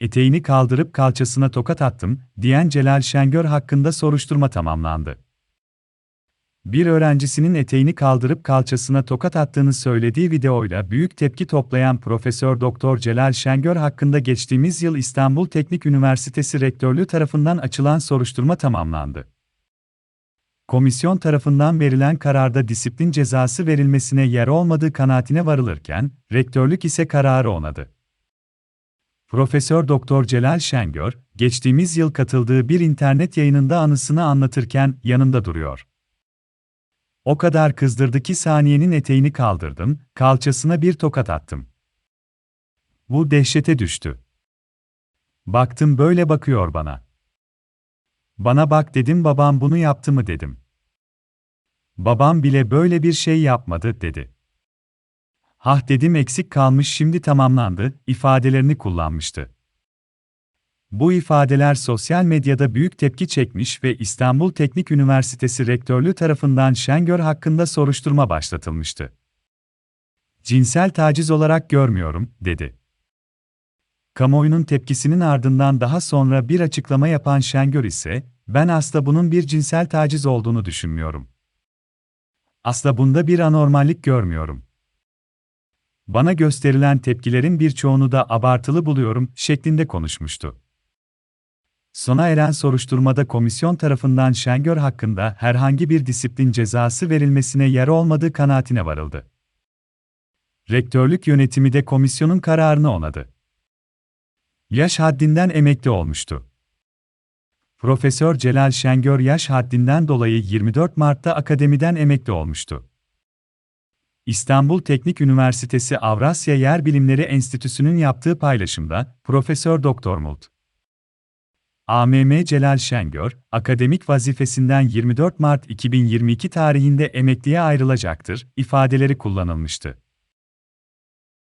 eteğini kaldırıp kalçasına tokat attım, diyen Celal Şengör hakkında soruşturma tamamlandı. Bir öğrencisinin eteğini kaldırıp kalçasına tokat attığını söylediği videoyla büyük tepki toplayan Profesör Doktor Celal Şengör hakkında geçtiğimiz yıl İstanbul Teknik Üniversitesi Rektörlüğü tarafından açılan soruşturma tamamlandı. Komisyon tarafından verilen kararda disiplin cezası verilmesine yer olmadığı kanaatine varılırken, rektörlük ise kararı onadı. Profesör Doktor Celal Şengör, geçtiğimiz yıl katıldığı bir internet yayınında anısını anlatırken yanımda duruyor. O kadar kızdırdı ki saniyenin eteğini kaldırdım, kalçasına bir tokat attım. Bu dehşete düştü. Baktım böyle bakıyor bana. Bana bak dedim babam bunu yaptı mı dedim. Babam bile böyle bir şey yapmadı dedi. Hah dedim eksik kalmış şimdi tamamlandı ifadelerini kullanmıştı. Bu ifadeler sosyal medyada büyük tepki çekmiş ve İstanbul Teknik Üniversitesi Rektörlüğü tarafından Şengör hakkında soruşturma başlatılmıştı. Cinsel taciz olarak görmüyorum, dedi. Kamuoyunun tepkisinin ardından daha sonra bir açıklama yapan Şengör ise, ben asla bunun bir cinsel taciz olduğunu düşünmüyorum. Asla bunda bir anormallik görmüyorum. Bana gösterilen tepkilerin birçoğunu da abartılı buluyorum şeklinde konuşmuştu. Sona eren soruşturmada komisyon tarafından Şengör hakkında herhangi bir disiplin cezası verilmesine yer olmadığı kanaatine varıldı. Rektörlük yönetimi de komisyonun kararını onadı. Yaş haddinden emekli olmuştu. Profesör Celal Şengör yaş haddinden dolayı 24 Mart'ta akademiden emekli olmuştu. İstanbul Teknik Üniversitesi Avrasya Yer Bilimleri Enstitüsü'nün yaptığı paylaşımda Profesör Doktor Mult AMM Celal Şengör, akademik vazifesinden 24 Mart 2022 tarihinde emekliye ayrılacaktır ifadeleri kullanılmıştı.